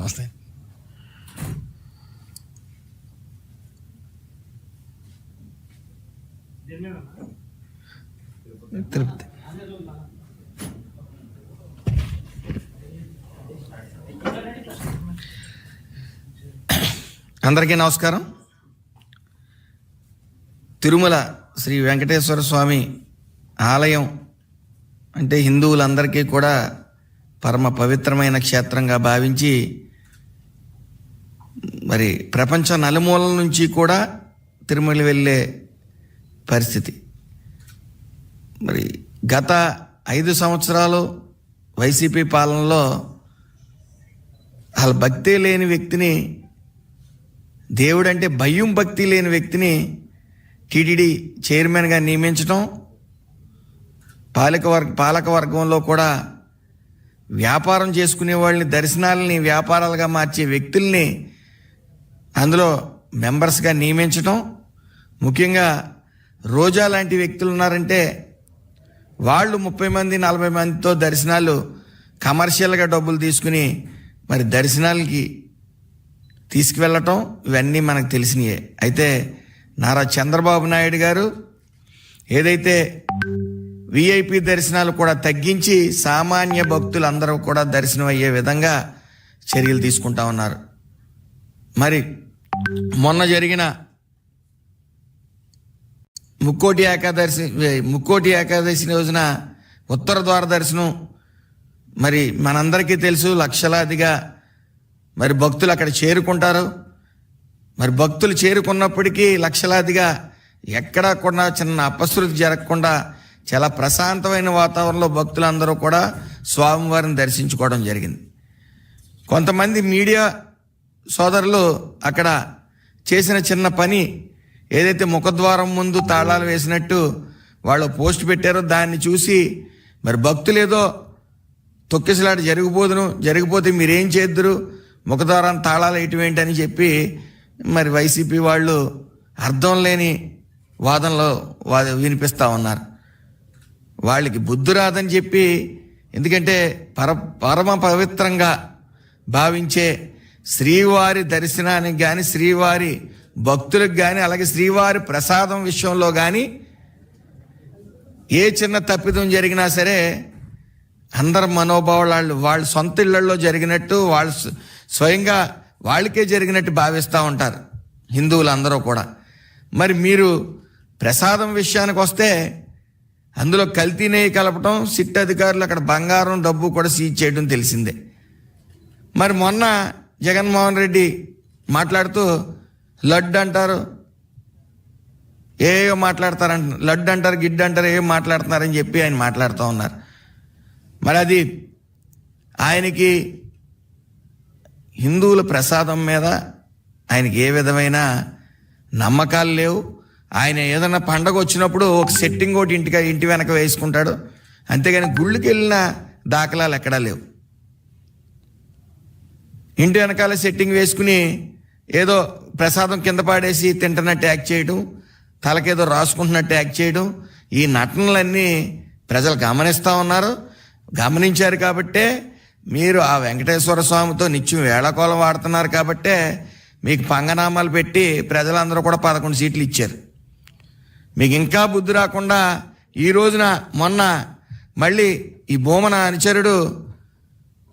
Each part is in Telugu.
నమస్తే తిరుపతి అందరికీ నమస్కారం. తిరుమల శ్రీ వెంకటేశ్వర స్వామి ఆలయం అంటే హిందువులందరికీ కూడా పరమ పవిత్రమైన క్షేత్రంగా భావించి మరి ప్రపంచ నలుమూలల నుంచి కూడా తిరుమల వెళ్ళే పరిస్థితి. మరి గత ఐదు సంవత్సరాలు వైసీపీ పాలనలో అసలు భక్తి లేని వ్యక్తిని దేవుడంటే భయం భక్తి లేని వ్యక్తిని టీటీడీ చైర్మన్గా నియమించడం పాలక వర్గ పాలక వర్గంలో కూడా వ్యాపారం చేసుకునే వాళ్ళని దర్శనాలని వ్యాపారాలుగా మార్చే వ్యక్తుల్ని అందులో మెంబర్స్గా నియమించడం ముఖ్యంగా రోజా లాంటి వ్యక్తులు ఉన్నారంటే వాళ్ళు ముప్పై మంది నలభై మందితో దర్శనాలు కమర్షియల్గా డబ్బులు తీసుకుని మరి దర్శనాలకి తీసుకువెళ్ళటం ఇవన్నీ మనకు తెలిసినయే. అయితే నారా చంద్రబాబు నాయుడు గారు ఏదైతే విఐపి దర్శనాలు కూడా తగ్గించి సామాన్య భక్తులందరూ కూడా దర్శనం అయ్యే విధంగా చర్యలు తీసుకుంటా ఉన్నారు. మరి మొన్న జరిగిన ముక్కోటి ఏకాదశి ముక్కోటి ఏకాదశి రోజున ఉత్తర ద్వార దర్శనం మరి మనందరికీ తెలుసు లక్షలాదిగా మరి భక్తులు అక్కడ చేరుకుంటారు. మరి భక్తులు చేరుకున్నప్పటికీ లక్షలాదిగా ఎక్కడా కూడా చిన్న అపశృతి జరగకుండా చాలా ప్రశాంతమైన వాతావరణంలో భక్తులందరూ కూడా స్వామివారిని దర్శించుకోవడం జరిగింది. కొంతమంది మీడియా సోదరులు అక్కడ చేసిన చిన్న పని ఏదైతే ముఖద్వారం ముందు తాళాలు వేసినట్టు వాళ్ళు పోస్ట్ పెట్టారో దాన్ని చూసి మరి భక్తులు ఏదో తొక్కిసలాట జరిగిపోదును జరిగిపోతే మీరేం చేద్దరు? ముఖద్వారం తాళాలు వేయటం ఏంటని చెప్పి మరి వైసీపీ వాళ్ళు అర్థం లేని వాదనలో వా వినిపిస్తూ ఉన్నారు. వాళ్ళకి బుద్ధి రాదని చెప్పి ఎందుకంటే పర పరమ పవిత్రంగా భావించే శ్రీవారి దర్శనానికి కానీ శ్రీవారి భక్తులకు కానీ అలాగే శ్రీవారి ప్రసాదం విషయంలో కానీ ఏ చిన్న తప్పిదం జరిగినా సరే అందరి మనోభావాలు వాళ్ళు వాళ్ళ సొంత ఇళ్ళలో జరిగినట్టు వాళ్ళు స్వ- స్వయంగా వాళ్ళకే జరిగినట్టు భావిస్తూ ఉంటారు హిందువులు అందరూ కూడా. మరి మీరు ప్రసాదం విషయానికి వస్తే అందులో కల్తీ నెయ్యి కలపటం సిట్ అధికారులు అక్కడ బంగారం డబ్బు కూడా సీజ్ చేయడం తెలిసిందే. మరి మొన్న జగన్మోహన్ రెడ్డి మాట్లాడుతూ లడ్డు అంటారు. ఏయో మాట్లాడతారంట లడ్డు అంటారు గిడ్డు అంటారు ఏం మాట్లాడుతున్నారని చెప్పి ఆయన మాట్లాడుతూ ఉన్నారు. మరి అది ఆయనకి హిందువుల ప్రసాదం మీద ఆయనకి ఏ విధమైన నమ్మకాలు లేవు. ఆయన ఏదైనా పండగ వచ్చినప్పుడు ఒక సెట్టింగ్ ఒకటి ఇంటికి ఇంటి వెనక వేసుకుంటాడు. అంతేగాని గుళ్ళకి వెళ్ళిన దాఖలాలు ఎక్కడా లేవు. ఇంటి వెనకాల సెట్టింగ్ వేసుకుని ఏదో ప్రసాదం కింద పాడేసి తింటున్నట్టు యాక్ట్ చేయడం తలకేదో రాసుకుంటున్నట్టు యాక్ట్ చేయడం ఈ నటనలన్నీ ప్రజలు గమనిస్తూ ఉన్నారు. గమనించారు కాబట్టే మీరు ఆ వెంకటేశ్వర స్వామితో నిత్యం వేళకోళం వాడుతున్నారు కాబట్టే మీకు పంగనామాలు పెట్టి ప్రజలందరూ కూడా పదకొండు సీట్లు ఇచ్చారు. మీకు ఇంకా బుద్ధి రాకుండా ఈ రోజున మొన్న మళ్ళీ ఈ భూమన అనుచరుడు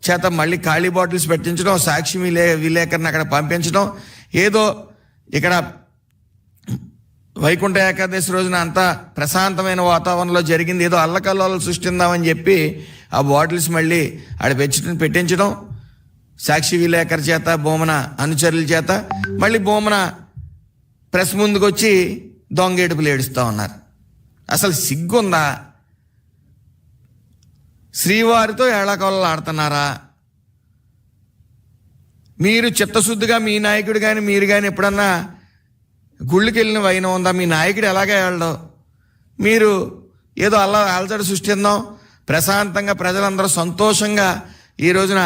చేత మళ్ళీ ఖాళీ బాటిల్స్ పెట్టించడం సాక్షి విలే విలేకరిని అక్కడ పంపించడం. ఏదో ఇక్కడ వైకుంఠ ఏకాదశి రోజున అంతా ప్రశాంతమైన వాతావరణంలో జరిగింది. ఏదో అల్లకల్లోలు సృష్టిందామని చెప్పి ఆ బాటిల్స్ మళ్ళీ ఆడ పెంచడం పెట్టించడం. సాక్షి విలేకరి చేత బోమన అనుచరుల చేత మళ్ళీ బోమన ప్రెస్ ముందుకు వచ్చి దొంగేడుపులు ఏడుస్తూ ఉన్నారు. అసలు సిగ్గుందా? శ్రీవారితో ఏళాకొల్లలు ఆడుతున్నారా? మీరు చిత్తశుద్ధిగా మీ నాయకుడు కానీ మీరు కానీ ఎప్పుడన్నా గుళ్ళకి వెళ్ళిన వైనం ఉందా? మీ నాయకుడు ఎలాగే వెళ్ళడం మీరు ఏదో అల్లా అలజడి సృష్టిందాం. ప్రశాంతంగా ప్రజలందరూ సంతోషంగా ఈ రోజున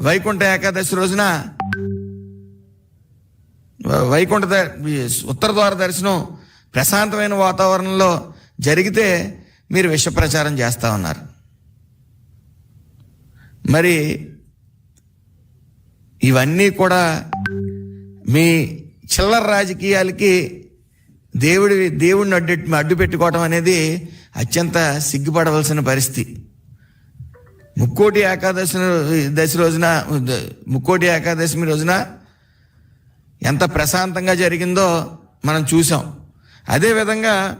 వైకుంఠ ఏకాదశి రోజున వైకుంఠ ఉత్తర ద్వార దర్శనం ప్రశాంతమైన వాతావరణంలో జరిగితే మీరు విష ప్రచారం చేస్తా ఉన్నారు. మరి ఇవన్నీ కూడా మీ చిల్లర రాజకీయాలకి దేవుడి దేవుడిని అడ్డు అడ్డు పెట్టుకోవడం అనేది అత్యంత సిగ్గుపడవలసిన పరిస్థితి. ముక్కోటి ఏకాదశి దశ రోజున ముక్కోటి ఏకాదశమి రోజున ఎంత ప్రశాంతంగా జరిగిందో మనం చూసాం. అదేవిధంగా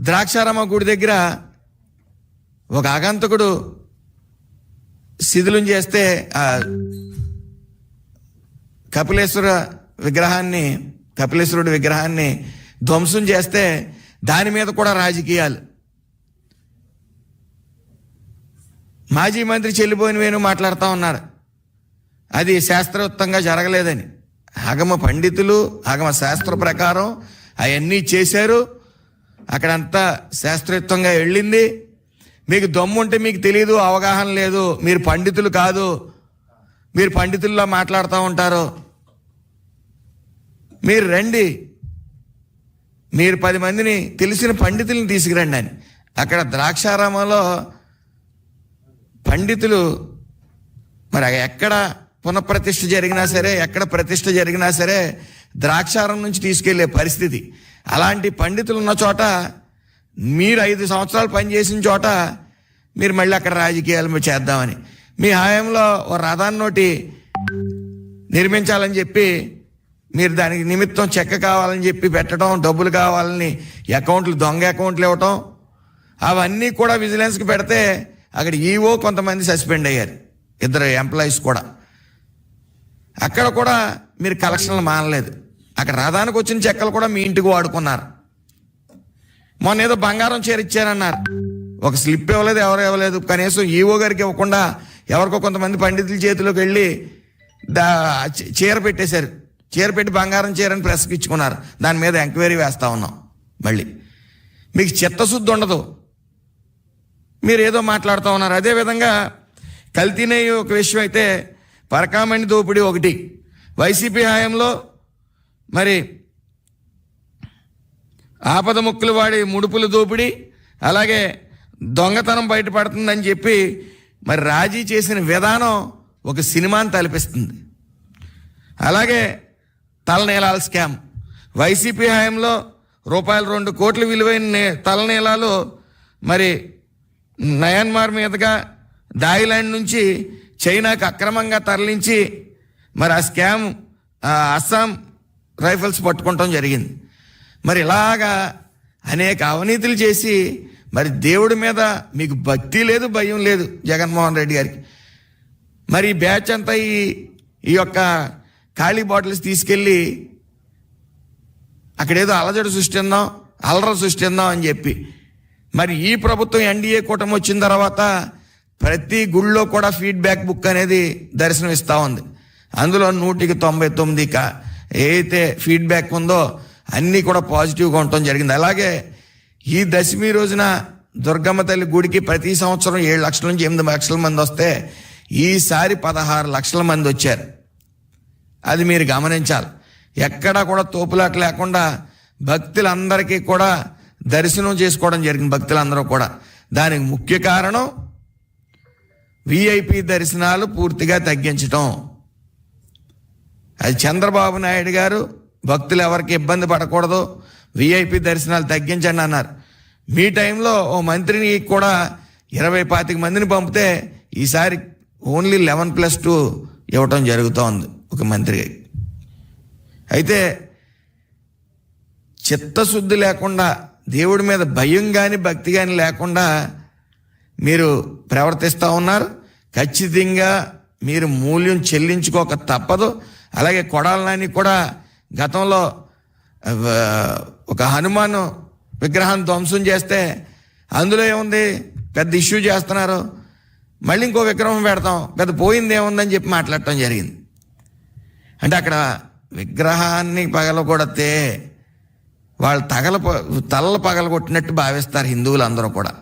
ద్రాక్షారామ గుడి దగ్గర ఒక ఆగంతకుడు శిథిలం చేస్తే ఆ కపిలేశ్వర విగ్రహాన్ని కపిలేశ్వరుడి విగ్రహాన్ని ధ్వంసం చేస్తే దాని మీద కూడా రాజకీయాలు. మాజీ మంత్రి చెల్లిపోయిన వేణు మాట్లాడుతూ ఉన్నారు. అది శాస్త్రోక్తంగా జరగలేదని. ఆగమ పండితులు ఆగమ శాస్త్ర ప్రకారం అవన్నీ చేశారు. అక్కడంతా శాస్త్రయుక్తంగా వెళ్ళింది. మీకు దమ్ము ఉంటే మీకు తెలియదు అవగాహన లేదు. మీరు పండితులు కాదు. మీరు పండితుల్లో మాట్లాడుతూ ఉంటారు. మీరు రండి. మీరు పది మందిని తెలిసిన పండితుల్ని తీసుకురండి అని. అక్కడ ద్రాక్షారామంలో పండితులు మరి ఎక్కడ పునఃప్రతిష్ఠ జరిగినా సరే ఎక్కడ ప్రతిష్ఠ జరిగినా సరే ద్రాక్షారం నుంచి తీసుకెళ్ళే పరిస్థితి. అలాంటి పండితులు ఉన్న చోట మీరు ఐదు సంవత్సరాలు పనిచేసిన చోట మీరు మళ్ళీ అక్కడ రాజకీయాలు చేద్దామని. మీ హయాంలో ఓ రథాన్నోటి నిర్మించాలని చెప్పి మీరు దానికి నిమిత్తం చెక్క కావాలని చెప్పి పెట్టడం డబ్బులు కావాలని అకౌంట్లు దొంగ అకౌంట్లు ఇవ్వటం అవన్నీ కూడా విజిలెన్స్కి పెడితే అక్కడ ఈవో కొంతమంది సస్పెండ్ అయ్యారు. ఇద్దరు ఎంప్లాయీస్ కూడా. అక్కడ కూడా మీరు కలెక్షన్లు మానలేదు. అక్కడ రథానికి వచ్చిన చెక్కలు కూడా మీ ఇంటికి వాడుకున్నారు. మొన్న ఏదో బంగారం చేరిచ్చారన్నారు ఒక స్లిప్ ఇవ్వలేదు ఎవరు ఇవ్వలేదు కనీసం ఈవో గారికి ఇవ్వకుండా ఎవరికో కొంతమంది పండితుల చేతిలోకి వెళ్ళి దా చీర పెట్టేశారు. చీర పెట్టి బంగారం చీరని ప్రెస్కి ఇచ్చుకున్నారు. దాని మీద ఎంక్వైరీ వేస్తా ఉన్నాం మళ్ళీ. మీకు చిత్తశుద్ధి ఉండదు. మీరు ఏదో మాట్లాడుతూ ఉన్నారు. అదేవిధంగా కల్తీనే ఒక విషయం అయితే పరకామణి దోపిడీ ఒకటి. వైసీపీ హయాంలో మరి ఆపద ముక్కులు వాడి ముడుపుల దోపిడీ అలాగే దొంగతనం బయటపడుతుందని చెప్పి మరి రాజీ చేసిన విధానం ఒక సినిమాని తలపిస్తుంది. అలాగే తలనీలాల స్కామ్. వైసీపీ హయాంలో రూపాయలు రెండు కోట్ల విలువైన తలనీలాలు మరి నయన్మార్ మీదుగా థాయిలాండ్ నుంచి చైనాకు అక్రమంగా తరలించి మరి ఆ స్కామ్ ఆ అస్సాం రైఫిల్స్ పట్టుకోవటం జరిగింది. మరి ఇలాగా అనేక అవినీతులు చేసి మరి దేవుడి మీద మీకు భక్తి లేదు భయం లేదు జగన్మోహన్ రెడ్డి గారికి. మరి ఈ బ్యాచ్ అంతా ఈ ఈ యొక్క ఖాళీ బాటిల్స్ తీసుకెళ్ళి అక్కడేదో అలజడి సృష్టిందాం అలర సృష్టిందాం అని చెప్పి. మరి ఈ ప్రభుత్వం ఎన్డీఏ కూటమి వచ్చిన తర్వాత ప్రతి గుళ్ళో కూడా ఫీడ్బ్యాక్ బుక్ అనేది దర్శనం ఇస్తూ ఉంది. అందులో నూటికి తొంభై తొమ్మిది కా ఏదైతే ఫీడ్బ్యాక్ ఉందో అన్నీ కూడా పాజిటివ్గా ఉండటం జరిగింది. అలాగే ఈ దశమి రోజున దుర్గమ్మ తల్లి గుడికి ప్రతి సంవత్సరం ఏడు లక్షల నుంచి ఎనిమిది లక్షల మంది వస్తే ఈసారి పదహారు లక్షల మంది వచ్చారు. అది మీరు గమనించాలి. ఎక్కడా కూడా తోపులాట లేకుండా భక్తులందరికీ కూడా దర్శనం చేసుకోవడం జరిగింది భక్తులందరూ కూడా. దానికి ముఖ్య కారణం విఐపి దర్శనాలు పూర్తిగా తగ్గించటం. అది చంద్రబాబు నాయుడు గారు భక్తులు ఎవరికి ఇబ్బంది పడకూడదు. విఐపి దర్శనాలు తగ్గించండి అన్నారు. మీ టైంలో ఓ మంత్రిని కూడా ఇరవై పాతిక మందిని పంపితే ఈసారి ఓన్లీ లెవెన్ ప్లస్ టూ ఇవ్వటం జరుగుతోంది ఒక మంత్రి. అయితే చిత్తశుద్ధి లేకుండా దేవుడి మీద భయం కానీ భక్తి కానీ లేకుండా మీరు ప్రవర్తిస్తూ ఉన్నారు. ఖచ్చితంగా మీరు మూల్యం చెల్లించుకోక తప్పదు. అలాగే కొడాలని కూడా గతంలో ఒక హనుమాన్ విగ్రహం ధ్వంసం చేస్తే అందులో ఏముంది? పెద్ద ఇష్యూ చేస్తున్నారు. మళ్ళీ ఇంకో విగ్రహం పెడతాం. పెద్ద పోయింది ఏముందని చెప్పి మాట్లాడటం జరిగింది. అంటే అక్కడ విగ్రహాన్ని పగలగొడితే వాళ్ళు తగల తలలు పగలగొట్టినట్టు భావిస్తారు హిందువులు అందరూ కూడా.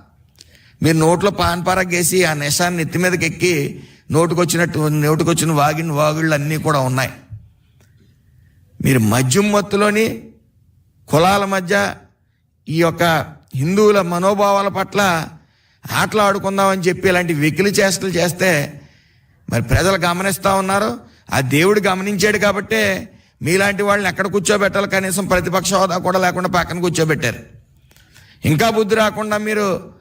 మీరు నోట్లో పాన్ గేసి ఆ నిషాన్ని నెత్తి మీదకి ఎక్కి నోటుకొచ్చినట్టు నోటుకొచ్చిన వాగిన వాగుళ్ళు అన్నీ కూడా ఉన్నాయి. మీరు మద్యం మత్తులోని కులాల మధ్య ఈ యొక్క హిందువుల మనోభావాల పట్ల ఆటలు ఆడుకుందామని చెప్పి ఇలాంటి వెకిలి చేష్టలు చేస్తే మరి ప్రజలు గమనిస్తూ ఉన్నారు. ఆ దేవుడు గమనించాడు కాబట్టే మీలాంటి వాళ్ళని ఎక్కడ కూర్చోబెట్టాలి? కనీసం ప్రతిపక్ష హోదా కూడా లేకుండా పక్కన కూర్చోబెట్టారు. ఇంకా బుద్ధి రాకుండా మీరు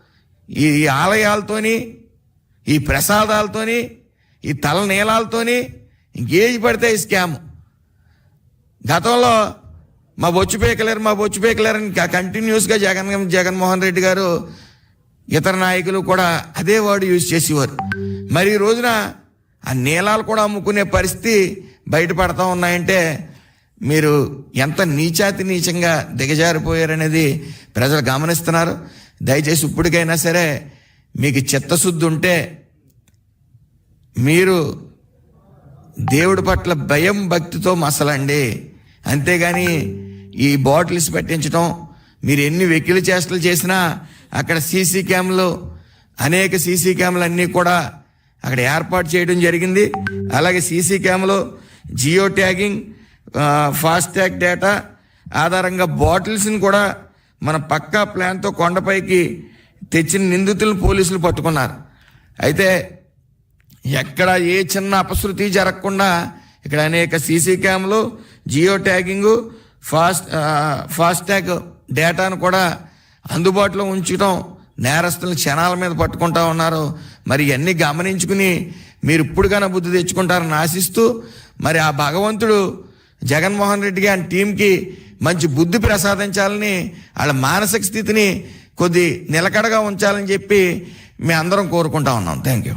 ఈ ఈ ఆలయాలతోని ఈ ప్రసాదాలతోని ఈ తల నీలాలతోని ఇంకేది పడితే ఈ స్కామ్. గతంలో మా బొచ్చు పీకలేరు మా బొచ్చు పీకలేరు అని కంటిన్యూస్గా జగన్ జగన్మోహన్ రెడ్డి గారు ఇతర నాయకులు కూడా అదే వర్డ్ యూజ్ చేసేవారు. మరి ఈ రోజున ఆ నీలాలు కూడా అమ్ముకునే పరిస్థితి బయటపడతా ఉన్నాయంటే మీరు ఎంత నీచాతి నీచంగా దిగజారిపోయారనేది ప్రజలు గమనిస్తున్నారు. దయచేసి ఇప్పటికైనా సరే మీకు చిత్తశుద్ధి ఉంటే మీరు దేవుడి పట్ల భయం భక్తితో మసలండి. అంతేగాని ఈ బాటిల్స్ పెట్టించడం మీరు ఎన్ని వెకిలి చేష్టలు చేసినా అక్కడ సీసీ క్యామ్లు అనేక సీసీ క్యామ్లు అన్నీ కూడా అక్కడ ఏర్పాటు చేయడం జరిగింది. అలాగే సీసీ క్యామ్లు జియో ట్యాగింగ్ ఆ, ఫాస్ట్ ట్యాగ్ డేటా ఆధారంగా బాటిల్స్ని కూడా మన పక్కా ప్లాన్తో కొండపైకి తెచ్చిన నిందితులను పోలీసులు పట్టుకున్నారు. అయితే ఎక్కడ ఏ చిన్న అపశృతి జరగకుండా ఇక్కడ అనేక సీసీ క్యామ్లు జియో ట్యాగింగు ఫాస్ట్ ఫాస్టాగ్ డేటాను కూడా అందుబాటులో ఉంచడం నేరస్తులను క్షణాల మీద పట్టుకుంటా ఉన్నారు. మరి ఇవన్నీ గమనించుకుని మీరు ఇప్పుడుగానే బుద్ధి తెచ్చుకుంటారని ఆశిస్తూ మరి ఆ భగవంతుడు జగన్మోహన్ రెడ్డి గారి టీంకి మంచి బుద్ధి ప్రసాదించాలని వాళ్ళ మానసిక స్థితిని కొద్ది నిలకడగా ఉంచాలని చెప్పి మేము అందరం కోరుకుంటా ఉన్నాం. Thank you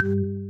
you